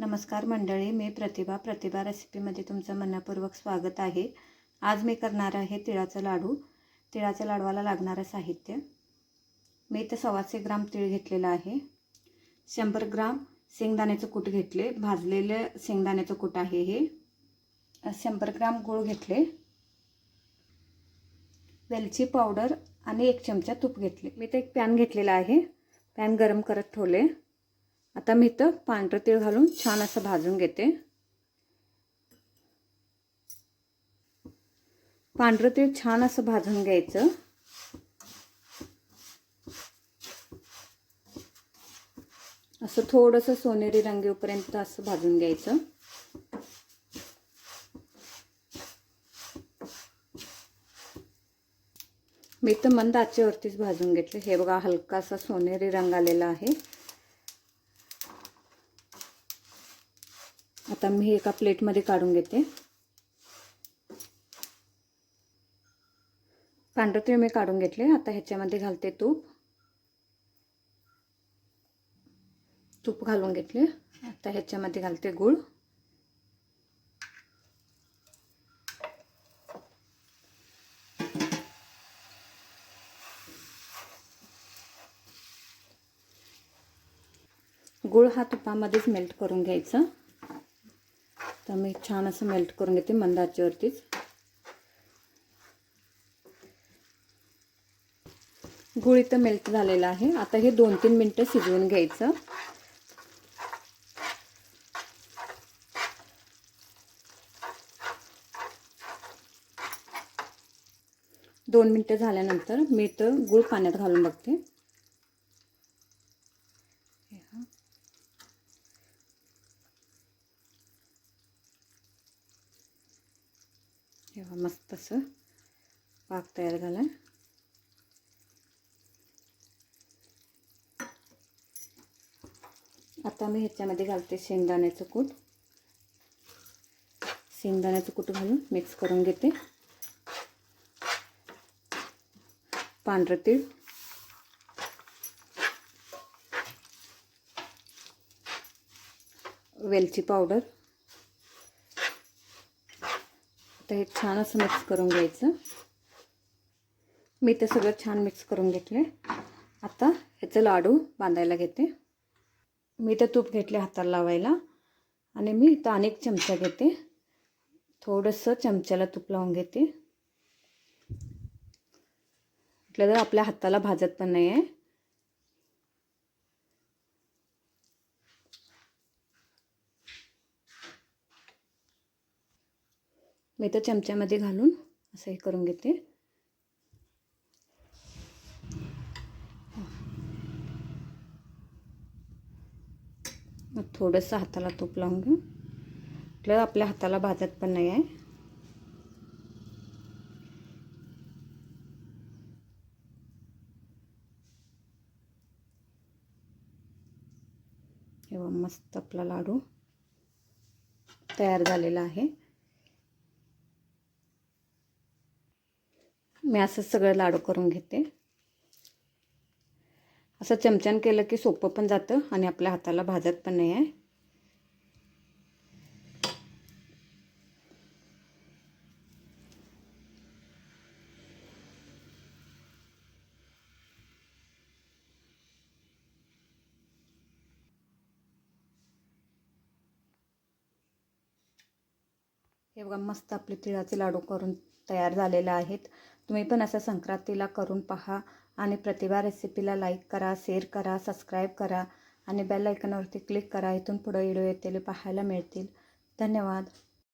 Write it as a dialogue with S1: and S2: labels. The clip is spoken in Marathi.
S1: नमस्कार मंडळी मी प्रतिभा. प्रतिभा रेसिपीमध्ये तुमचं मनपूर्वक स्वागत आहे. आज मी करणार आहे तिळाचं लाडू. तिळाच्या लाडवाला लागणारं साहित्य. मी इथं सव्वाशे ग्राम तीळ घेतलेलं आहे. शंभर ग्राम शेंगदाण्याचं कूट घेतले. भाजलेलं शेंगदाण्याचं कूट आहे हे. शंभर ग्राम गूळ घेतले. वेलची पावडर आणि एक चमचा तूप घेतले. मी तर एक पॅन घेतलेला आहे. पॅन गरम करत ठेवले. आता मी इथं पांढरं तीळ घालून छान असं भाजून घेते. पांढरं तीळ छान असं भाजून घ्यायचं. असं थोडंसं सोनेरी रंगीपर्यंत असं भाजून घ्यायचं. मी तर मंद आचेवरतीच भाजून घेतले. हे बघा हलकासा सोनेरी रंग आलेला आहे. आता मी एका प्लेटमध्ये काढून घेते. पांढरं तीळ मी काढून घेतले. आता ह्याच्यामध्ये घालते तूप. तूप घालून घेतले. आता ह्याच्यामध्ये घालते गूळ. गूळ हा तुपामध्येच मेल्ट करून घ्यायचा. तर मी छान असं मेल्ट करून घेते मंद आचेवरतीच गूळ इथं मेल्ट झालेलं आहे. आता हे दोन तीन मिनटं शिजवून घ्यायचं. दोन मिनटं झाल्यानंतर मी इथं गूळ पाण्यात घालून बघते. तेव्हा मस्त असं पाक तयार झाला. आता मी ह्याच्यामध्ये घालते शेंगदाण्याचं कूट. शेंगदाण्याचं कूट घालून मिक्स करून घेते. पांढरं तीळ. वेलची पावडर. आता हे छान असं मिक्स करून घ्यायचं. मी ते सगळं छान मिक्स करून घेतले आता ह्याचं लाडू बांधायला घेते. मी तर तूप घेतले हाताला लावायला. आणि मी इथं अनेक चमचा घेते. थोडंसं चमच्याला तूप लावून घेते. म्हटलं तर आपल्या हाताला भाजत पण नाही आहे मी तर चमच्यामध्ये घालून असं हे करून घेते. मग थोडंसं हाताला तूप लावून घेऊ. म्हटलं आपल्या हाताला भाजत पण नाही आहे. मस्त आपला लाडू तयार झालेला आहे. मी असं सगळं लाडू करून घेते. असं चमच्यान केलं की सोपं पण जातं आणि आपल्या हाताला भाजत पण नाही आहे. हे बघा मस्त आपले तिळाचे लाडू करून तयार झालेले आहेत. तुम्ही पण असं संक्रांतीला करून पहा आणि प्रतिभा रेसिपीला लाईक करा शेअर करा सबस्क्राईब करा आणि बेल आयकॉनवरती क्लिक करा. इथून पुढं व्हिडिओ येतील पाहायला मिळतील. धन्यवाद.